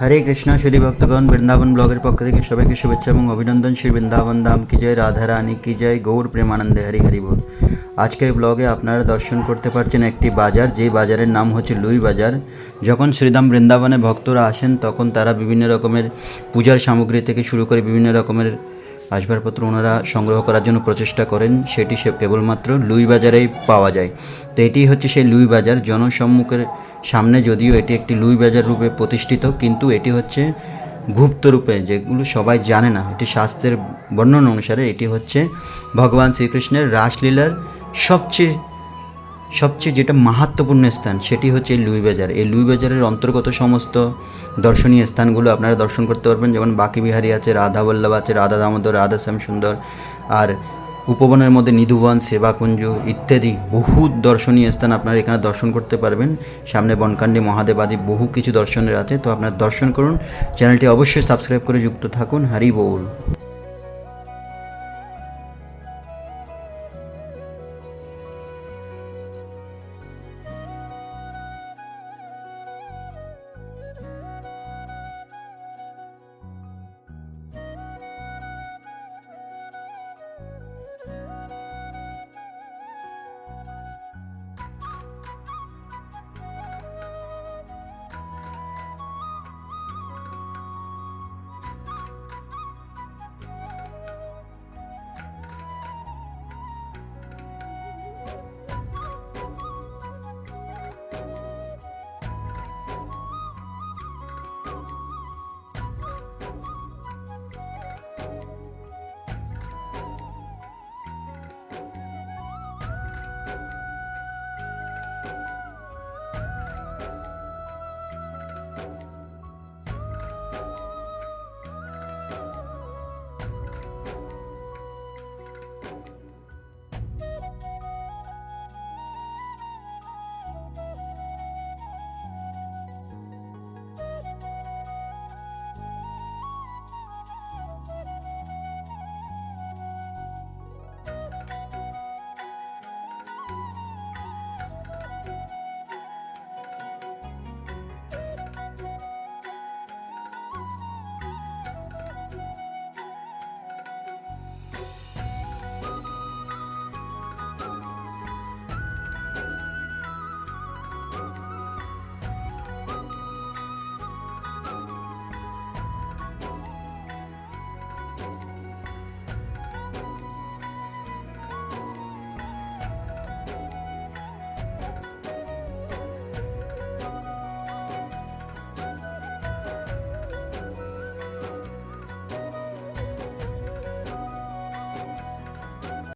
হরে কৃষ্ণ শ্রী ভক্তগণ, বৃন্দাবন ব্লগের পক্ষ থেকে সবাইকে শুভেচ্ছা এবং অভিনন্দন। শ্রী বৃন্দাবন দাম কি জয়, রাধা রানী কি জয়, গৌর প্রেমানন্দে হরি হরি বল। আজকের ব্লগে আপনারা দর্শন করতে পারছেন একটি বাজার যে বাজারের নাম হচ্ছে লুই বাজার। যখন শ্রীধাম বৃন্দাবনে ভক্তরা আসেন, তখন তারা বিভিন্ন রকমের পূজার সামগ্রী থেকে শুরু করে বিভিন্ন রকমের আসবাবপত্র ওনারা সংগ্রহ করার জন্য প্রচেষ্টা করেন, সেটি সে কেবলমাত্র লুই বাজারেই পাওয়া যায়। তো এটি হচ্ছে সেই লুই বাজার, জনসম্মুখের সামনে যদিও এটি একটি লুই বাজার রূপে প্রতিষ্ঠিত, কিন্তু এটি হচ্ছে গুপ্ত রূপে, যেগুলো সবাই জানে না। এটি শাস্ত্রের বর্ণনা অনুসারে এটি হচ্ছে ভগবান শ্রীকৃষ্ণের রাসলীলার সবচেয়ে সবচেয়ে যেটা মাহাত্মপূর্ণ স্থান, সেটি হচ্ছে লুই বাজার। এই লুই বাজারের অন্তর্গত সমস্ত দর্শনীয় স্থানগুলো আপনারা দর্শন করতে পারবেন, যেমন বাকি বিহারী আছে, রাধা বল্লভ আছে, রাধা দামোদর, রাধা শ্যাম সুন্দর আর উপবনের মধ্যে নিধুবন, সেবাকুঞ্জ ইত্যাদি বহু দর্শনীয় স্থান আপনারা এখানে দর্শন করতে পারবেন। সামনে বনকান্ডি, মহাদেব আদি বহু কিছু দর্শনের আছে, তো আপনারা দর্শন করুন। চ্যানেলটি অবশ্যই সাবস্ক্রাইব করে যুক্ত থাকুন। হারি বউল you